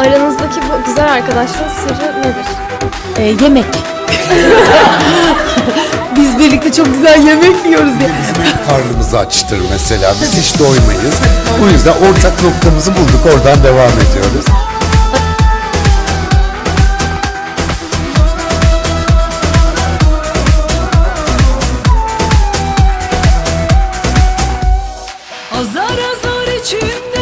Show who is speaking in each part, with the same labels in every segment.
Speaker 1: Aranızdaki bu güzel arkadaşlığın sırrı nedir?
Speaker 2: Ee, yemek. Biz birlikte çok güzel yemek yiyoruz ya.
Speaker 3: Yemek karnımızı açtır mesela. Biz hiç doymayız. O yüzden ortak noktamızı bulduk. Oradan devam ediyoruz.
Speaker 4: Azar azar içimde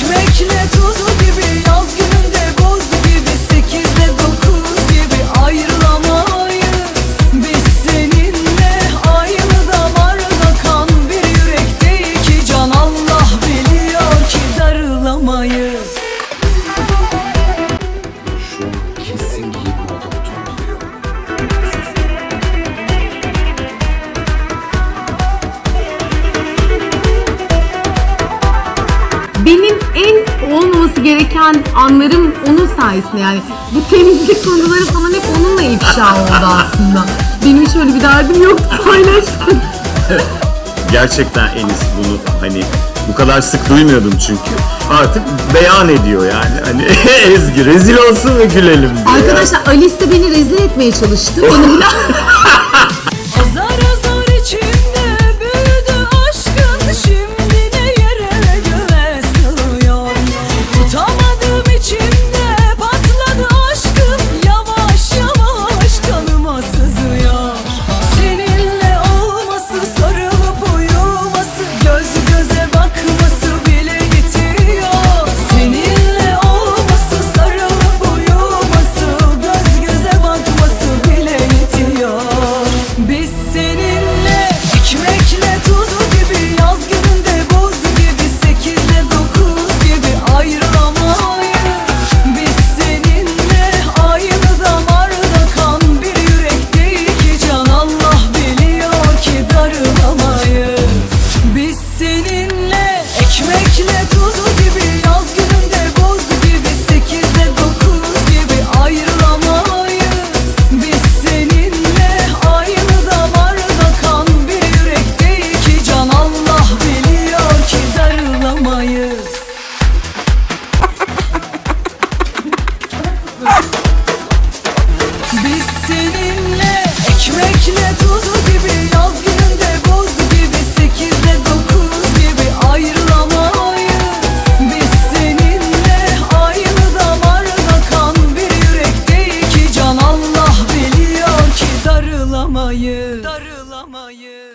Speaker 4: ekmekle tuzu
Speaker 2: Benim en olmaması gereken anlarım onun sayesinde yani. Bu temizlik konuları falan hep onunla ifşa oldu aslında. Benim hiç öyle bir derdim yoktu paylaşmak.
Speaker 5: Gerçekten Enis bunu hani bu kadar sık duymuyordum çünkü. Artık beyan ediyor yani. Hani Ezgi rezil olsun ve gülelim diyor.
Speaker 2: Arkadaşlar Alice de beni rezil etmeye çalıştı. Beni bile... darılamayı